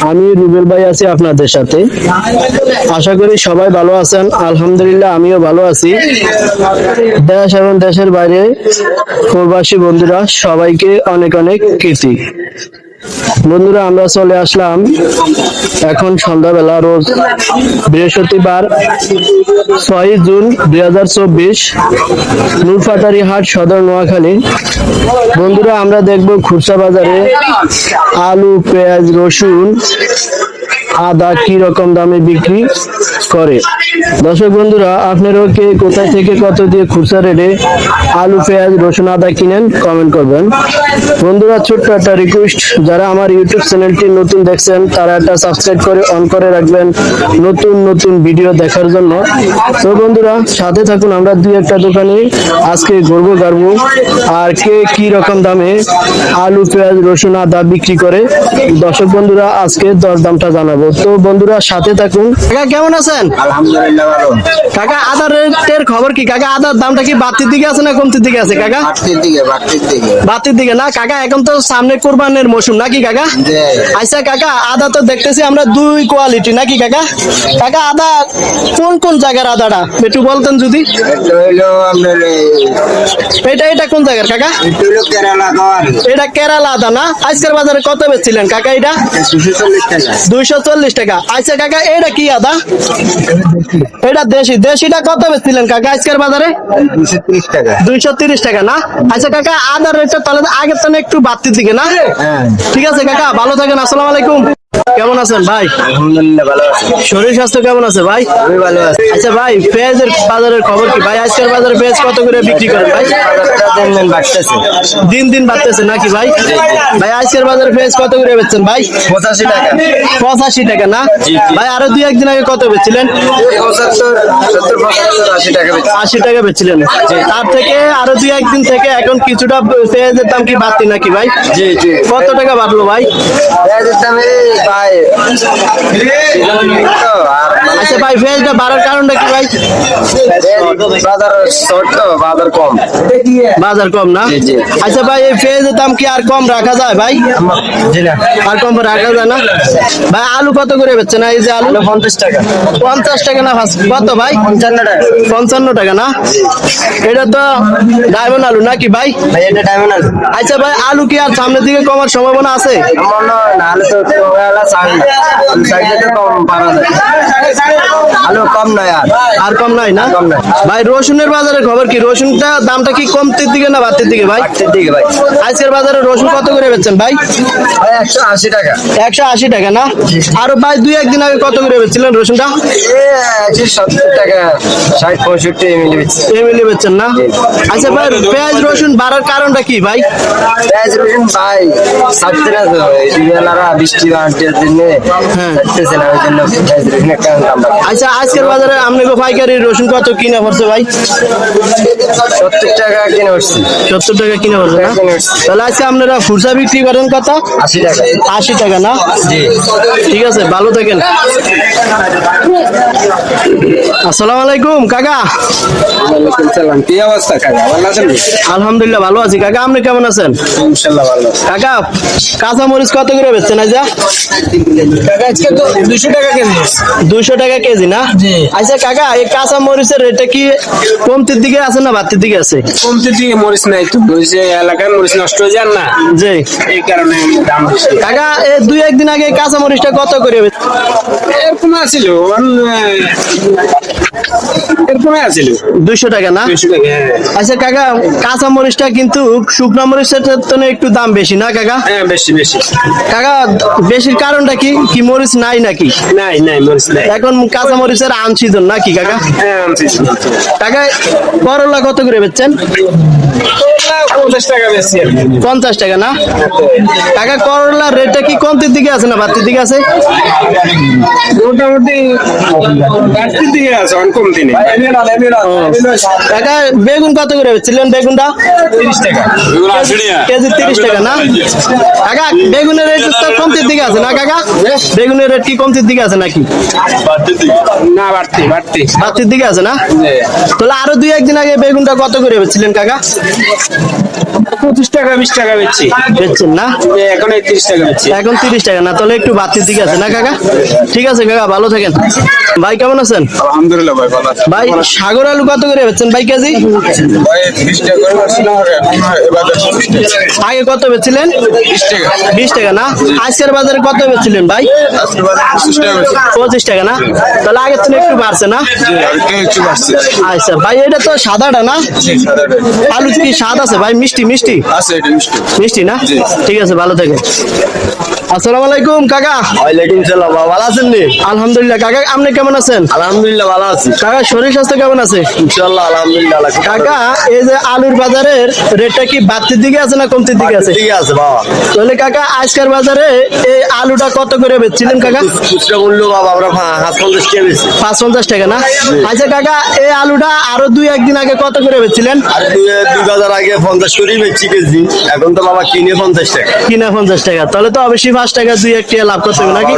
আমি রুবেল ভাই আছি আপনাদের সাথে। আশা করি সবাই ভালো আছেন। আলহামদুলিল্লাহ, আমিও ভালো আছি। দেশ এবং দেশের বাইরে প্রবাসী বন্ধুরা সবাইকে অনেক অনেক কীর্তি বন্ধুরা, আমরা চলে আসলাম। এখন সন্ধ্যাবেলা, রোজ বৃহস্পতিবার ছয় জুন দুই হাজার চব্বিশ নুরফাটারি হাট, সদর নোয়াখালী। বন্ধুরা, আমরা দেখব খুচরা বাজারে আলু, পেঁয়াজ, রসুন, আদা কি রকম দামে বিক্রি? করে। দর্শক বন্ধুরা, আপনারাও কে কোথায় থেকে কত দিয়ে খুচরা রেটে আলু, পেঁয়াজ, রসুন, আদা কিনেন কমেন্ট করবেন। বন্ধুরা, ছোট্ট একটা রিকোয়েস্ট যারা আমার ইউটিউব চ্যানেলটি নতুন দেখছেন, তারা একটা সাবস্ক্রাইব করে অন করে রাখবেন নতুন নতুন ভিডিও দেখার জন্য। তো বন্ধুরা, সাথে থাকুন আমরা দুই একটা দোকানে। আজকে ঘুরবো গাড়বো। আর কে কি রকম দামে আলু, পেঁয়াজ, রসুন, আদা বিক্রি করে? দর্শক বন্ধুরা, আজকে দর দামটা জানাব। তো বন্ধুরা, সাথে থাকুন। কেমন কেমন আছেন আলহামদুলিল্লাহ ভালো। কাকা আদার রেটের খবর কি? কাকা আদার দামটা কি বাড়তির দিকে আছে না কমতির দিকে আছে কাকা? বাড়তির দিকে বাড়তির দিকে। বাড়তির দিকে না? কাকা এখন তো সামনে কোরবানের মৌসুম নাকি কাকা? আচ্ছা কাকা আদা তো দেখতেছি আমরা দুই কোয়ালিটি নাকি কাকা? কাকা আদা কোন কোন জায়গার আদাটা? একটু বলতেন যদি। এটা এটা কোন জায়গার কাকা? এটা কেরালা আদা না? আজকের বাজারে কত বেচছিলেন কাকা এটা? দুইশো চল্লিশ টাকা। আচ্ছা কাকা এটা কি আদা? এটা দেশি দেশিটা কত বেচছিলেন কাকা আজকের বাজারে? দুইশো তিরিশ টাকা। না? আচ্ছা কাকা আদার রেটটা তাহলে আগের তো একটু বাড়তির দিকে না? হ্যাঁ। ঠিক আছে কাকা ভালো থাকেন আসসালাম আলাইকুম। কেমন আছেন ভাই? আলহামদুলিল্লাহ ভালো আছে। শরীর স্বাস্থ্য কেমন আছে ভাই? আমি ভালো আছি। আচ্ছা ভাই পেঁয়াজের বাজারের খবর কি? ভাই আজকের বাজারে পেঁয়াজ কত করে বিক্রি করেন ভাই? বাজারটা দিন দিন বাড়তেছে। দিন দিন বাড়তেছে নাকি ভাই? ভাই আজকের বাজারে পেঁয়াজ কত করে বেচছেন ভাই? পঁচাশি টাকা। পঁচাশি টাকা না? ভাই আরও দুই একদিন আগে কত বেচছিলেন? আশি টাকা। আশি টাকা বেচছিলেন। তার থেকে আরও দুই একদিন থেকে এখন কিছুটা পেঁয়াজের দাম কি বাড়তি নাকি ভাই? জি জি। কত টাকা বাড়লো ভাই? পেঁয়াজের দাম ভাই। আচ্ছা ভাই পেঁয়াজটা বাড়ার কারণটা কি ভাই? বাজার কম। বাজার কম না। আচ্ছা ভাই এই পেঁয়াজের দাম কি আর কম রাখা যায় ভাই? আর কম রাখা যায় না? ভাই আলু কত করে বেচছেন এই যে আলু? পঞ্চাশ টাকা। পঞ্চাশ টাকা না ফার্স্ট কত ভাই? পঞ্চান্ন টাকা। পঞ্চান্ন টাকা না? এটা তো ডায়মন্ড আলু নাকি ভাই? ভাই এটা ডায়মন্ড আছে আচ্ছা ভাই আলু কি আর সামনের দিকে কমার সম্ভাবনা আছে? না তো কম পারা যায়। আলু কম নয় আর। আর কম নাই না? কম নাই। ভাই রসুনের বাজারে খবর কি? রসুনটা দামটা কি কমতির দিকে না বাড়তির দিকে ভাই? বাড়তির দিকে ভাই। আজকের বাজারে রসুন কত করে বেচছেন ভাই? একশো আশি টাকা। একশো আশি টাকা না? আর ভাই দুই একদিন আগে কত করে বেচছিলেন রসুনটা? সত্তর টাকা ষাট পঁয়ষট্টি এমএলএ বেচছেন না? আচ্ছা ভাই পেঁয়াজ রসুন বাড়ার কারণটা কি ভাই? পেঁয়াজ রসুন ভাই বৃষ্টি হ্যাঁ। আচ্ছা আজকের বাজারে আপনাকে পাইকারি রসুন কত কিনে পড়ছে ভাই? সত্তর টাকা কিনে উঠছি সত্তর টাকা কিনে পড়ছে না? তাহলে আজকে আপনারা খুচরা বিক্রি করেন কত? আশি টাকা। আশি টাকা না? জি। ঠিক আছে ভালো থাকেন। আসসালামু আলাইকুম কাকা। সালাম। কি অবস্থা কাকা? ভালো আছেন আলহামদুলিল্লাহ ভালো আছি। কাকা আপনি কেমন আছেন? ভালো কাকা কাঁচা মরিচ কত করে বেচছেন আজা কাকা আজকে তো দুশো টাকা কেজি। দুশো টাকা কেজি না? আচ্ছা কাকা এই কাঁচা মরিচের রেটটা কি কমতির দিকে আছে না বাড়তির দিকে আছে? কমতে দিকে মরিচ নাই তো। মরিচ এলাকায় মরিচ নষ্ট হয়ে যান না। জি। এই কারণে দাম কাকা এই দুই একদিন আগে কাঁচা মরিচটা কত করে এরকম আছিল। এরকম আছিল। দুইশো টাকা না? হ্যাঁ। আচ্ছা কাকা কাঁচা মরিচটা কিন্তু শুকনো মরিচের তো একটু দাম বেশি না কাকা? হ্যাঁ বেশি বেশি। কাকা বেশির কারণটা কি? কি মরিচ নাই নাকি? নাই নাই মরিচ নাই। এখন কাঁচা মরিচের আন সিজন নাকি কাকা? হ্যাঁ আনছি কাকা করলা কত করে বেচছেন? পঞ্চাশ টাকা টাকা না? কাকা করলার রেটটা কি কমতির দিকে আছে না বাড়তির দিকে আছে? মোটামুটি বাড়তির দিকে আছে কমতি নেই। ও। বেগুন কত করে বেচছিলেন বেগুনটা? তিরিশ টাকা। কেজি তিরিশ টাকা না? কাকা বেগুনের রেট তো কমতির দিকে আছে না কাকা? বেগুনের রেট কি কমতির দিকে আছে নাকি? না বাড়তি বাড়তি। বাড়তির দিকে আছে না? তাহলে আরও দুই একদিন আগে বেগুনটা কত করে বেচছিলেন কাকা? পঁচিশ টাকা বিশ টাকা বেচছি। বেচছেন না? এখন তিরিশ টাকা বেচছি। এখন তিরিশ টাকা। না তাহলে একটু বাড়তির দিকে আছে না কাকা? ঠিক আছে কাকা ভালো থাকেন। ভাই কেমন আছেন? আলহামদুলিল্লাহ ভাই ভালো ভাই সাগর আলু কত করে বেচছেন? ভাই কেজি? আগে কত বেচছিলেন? বিশ টাকা। না? আজকের বাজারে কত বেচছিলেন ভাই? পঁচিশ টাকা না? তাহলে আগের থেকে একটু বাড়ছে না? আর একটু একটু বাড়ছে। আচ্ছা ভাই এটা তো সাদাটা না? সাদা। আলু কি স্বাদ আছে ভাই মিষ্টি মিষ্টি? আছে এটা মিষ্টি। মিষ্টি না? ঠিক আছে ভালো থাকে। আসসালামু আলাইকুম কাকা। ওয়ালাইকুম সালাম ভালো আছেন নি? আলহামদুলিল্লাহ কাকা আপনি কেমন আছেন? আলহামদুলিল্লাহ ভালো আছি। কাকা শরীর স্বাস্থ্য কেমন আছে? ইনশাল্লাহ আলহামদুলিল্লাহ কাকা এই যে আলুর বাজারের রেটটা কি বাড়তির দিকে আছে না কমতির দিকে আছে? ঠিক আছে বাবা। তাহলে কাকা আজকের বাজারে এই আলুটা কত করে বেচছিলেন কাকা? খুচরা মূল্য বাবা আমরা পা- পঞ্চাশ টাকা বেশি পাঁচ পঞ্চাশ টাকা না? আচ্ছা কাকা এই আলুটা আরও দুই একদিন আগে কত করে বেচছিলেন? আর দুই আগে পঞ্চাশ করেই বেচছি কেজি। এখন তো বাবা কিনে পঞ্চাশ টাকা। কিনা পঞ্চাশ টাকা। তাহলে তো অবশ্যই পাঁচ টাকা দুই এক লাভ করতে হবে নাকি?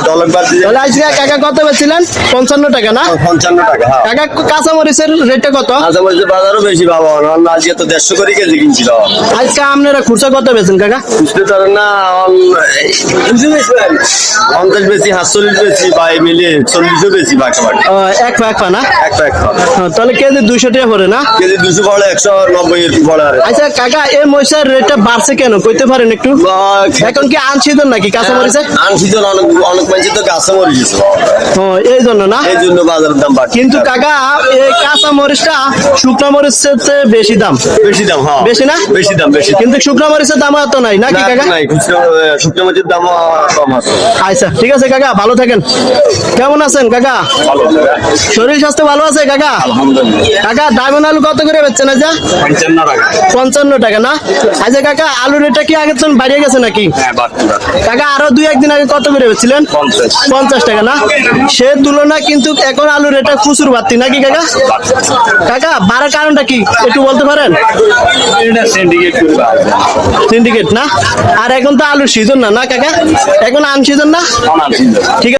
দিয়ে। তাহলে আজকে কাকা কত বেচছিলেন? পঞ্চান্ন টাকা না? পঞ্চান্ন টাকা হ্যাঁ। কাকা কাঁচামরিচের রেটটা কত? আচ্ছা বাজারও বেশি বাবা আজকে তো দেড়শো করে কেজি কিনছি বাবা আজকে আপনারা খুচরা কত বেচেন কাকা? বুঝতে পারেন না পঞ্চাশ বেশি সাতচল্লিশ বেশি বা মিলিয়ে চল্লিশও বেশি এক পা এক পা না? এক প্যাক ও, তাহলে কেজি দুইশো টাকা পড়ে না? কেজি দুশো পড়ে একশো নব্বই পড়ে আচ্ছা কাকা এই মরিচের রেটটা বাড়ছে কেন? কইতে পারেন একটু। এখন কি আনছিলেন নাকি? কাঁচামরিচের আনছি তো অনেক অনেক মানুষ তো গাছে মরে গেছে ও এই জন্য না? এই জন্য বাজারের দাম বাড়ছে। কিন্তু কাকা এই কাঁচা মরিচটা শুকনো মরিচের চেয়ে বেশি দাম। বেশি দাম হ্যাঁ। বেশি না? বেশি দাম বেশি। কিন্তু শুকনো মরিচের দাম এত নাই নাকি কাকা? নাই শুকনো মাছের দাম কম আছে। আচ্ছা ঠিক আছে কাকা ভালো থাকেন। কেমন আছেন কাকা? শরীর স্বাস্থ্য ভালো আছে কাকা? আলহামদুলিল্লাহ। কাকা ডায়মন্ড আলু কত করে বেচছেন আচ্ছা পঞ্চান্ন টাকা। পঞ্চান্ন টাকা না? আচ্ছা কাকা আলু রেটটা কি আগের তখন বাড়িয়ে গেছে নাকি? হ্যাঁ কাকা আরও দুই একদিন আগে কত করে গেছিলেন পঞ্চাশ। টাকা না? সে তুলনা কিন্তু এখন আলুর এটা প্রচুর বাড়তি নাকি কাকা? কাকা বাড়ার কারণটা কি? একটু বলতে পারেন? সিন্ডিকেট সিন্ডিকেট না? আর এখন তো আলুর সিজন না না কাকা? এখন আম সিজন না? ঠিক আছে